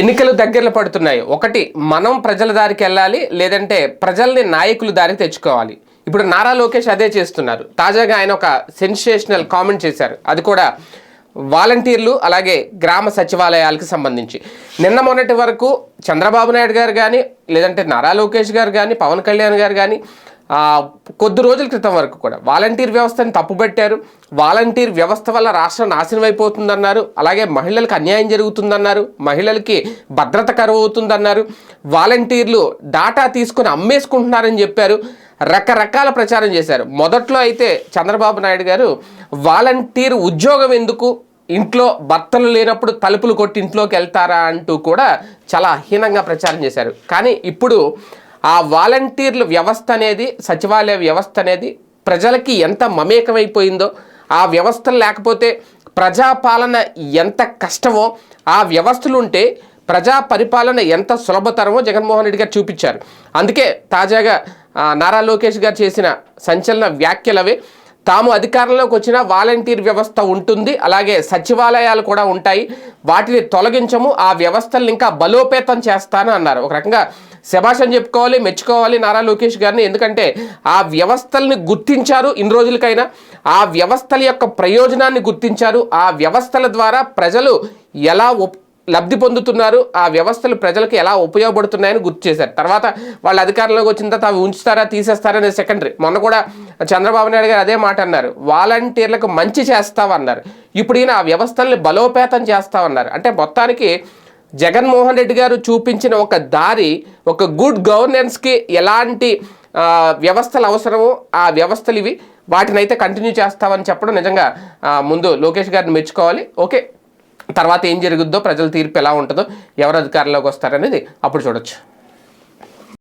ఎన్నికలు దగ్గరలో పడుతున్నాయి. ఒకటి మనం ప్రజల దారికి వెళ్ళాలి లేదంటే ప్రజల్ని నాయకులు దారికి తెచ్చుకోవాలి. ఇప్పుడు నారా లోకేష్ అదే చేస్తున్నారు. తాజాగా ఆయన ఒక సెన్సేషనల్ కామెంట్ చేశారు. అది కూడా వాలంటీర్లు అలాగే గ్రామ సచివాలయాలకు సంబంధించి. నిన్న మొన్నటి వరకు చంద్రబాబు నాయుడు గారు కానీ లేదంటే నారా లోకేష్ గారు కానీ పవన్ కళ్యాణ్ గారు కానీ కొద్ది రోజుల క్రితం వరకు కూడా. వాలంటీర్ వ్యవస్థని తప్పుపెట్టారు వాలంటీర్ వ్యవస్థ వల్ల రాష్ట్రం నాశనం అయిపోతుందన్నారు. అలాగే మహిళలకు అన్యాయం జరుగుతుందన్నారు. మహిళలకి భద్రత కరువు అవుతుందన్నారు వాలంటీర్లు డాటా తీసుకొని అమ్మేసుకుంటున్నారని చెప్పారు. రకరకాల ప్రచారం చేశారు. మొదట్లో అయితే చంద్రబాబు నాయుడు గారు వాలంటీర్ ఉద్యోగం ఎందుకు? ఇంట్లో భర్తలు లేనప్పుడు తలుపులు కొట్టి ఇంట్లోకి వెళ్తారా? అంటూ కూడా చాలా హీనంగా ప్రచారం చేశారు. కానీ ఇప్పుడు ఆ వాలంటీర్ల వ్యవస్థ అనేది సచివాలయ వ్యవస్థ అనేది ప్రజలకి ఎంత మమేకమైపోయిందో ఆ వ్యవస్థలు లేకపోతే ప్రజాపాలన ఎంత కష్టమో ఆ వ్యవస్థలు ఉంటే ప్రజా పరిపాలన ఎంత సులభతరమో జగన్మోహన్ రెడ్డి గారు చూపించారు. అందుకే తాజాగా నారా లోకేష్ గారు చేసిన సంచలన వ్యాఖ్యలవే. తాము అధికారంలోకి వచ్చిన వాలంటీర్ వ్యవస్థ ఉంటుంది అలాగే సచివాలయాలు కూడా ఉంటాయి. వాటిని తొలగించము ఆ వ్యవస్థలను ఇంకా బలోపేతం చేస్తాను అన్నారు. ఒక రకంగా శభాషం చెప్పుకోవాలి మెచ్చుకోవాలి నారా లోకేష్ గారిని. ఎందుకంటే ఆ వ్యవస్థల్ని గుర్తించారు ఇన్ని రోజులకైనా. ఆ వ్యవస్థల యొక్క ప్రయోజనాన్ని గుర్తించారు. ఆ వ్యవస్థల ద్వారా ప్రజలు ఎలా ఒప్ లబ్ధి పొందుతున్నారు. ఆ వ్యవస్థలు ప్రజలకు ఎలా ఉపయోగపడుతున్నాయని గుర్తు చేశారు. తర్వాత వాళ్ళ అధికారంలోకి వచ్చిన తర్వాత అవి ఉంచుతారా తీసేస్తారా అనేది సెకండరీ. మొన్న కూడా చంద్రబాబు నాయుడు గారు అదే మాట అన్నారు. వాలంటీర్లకు మంచి చేస్తామన్నారు ఇప్పుడు ఈయన ఆ వ్యవస్థల్ని బలోపేతం చేస్తామన్నారు అంటే మొత్తానికి జగన్మోహన్ రెడ్డి గారు చూపించిన ఒక దారి ఒక గుడ్ గవర్నెన్స్కి ఎలాంటి వ్యవస్థలు అవసరమో ఆ వ్యవస్థలు ఇవి. వాటిని అయితే కంటిన్యూ చేస్తామని చెప్పడం నిజంగా ముందు లోకేష్ గారిని మెచ్చుకోవాలి. ఓకే. తర్వాత ఏం జరుగుద్దో ప్రజల తీర్పు ఎలా ఉంటుందో ఎవరు అధికారంలోకి వస్తారనేది అప్పుడు చూడొచ్చు.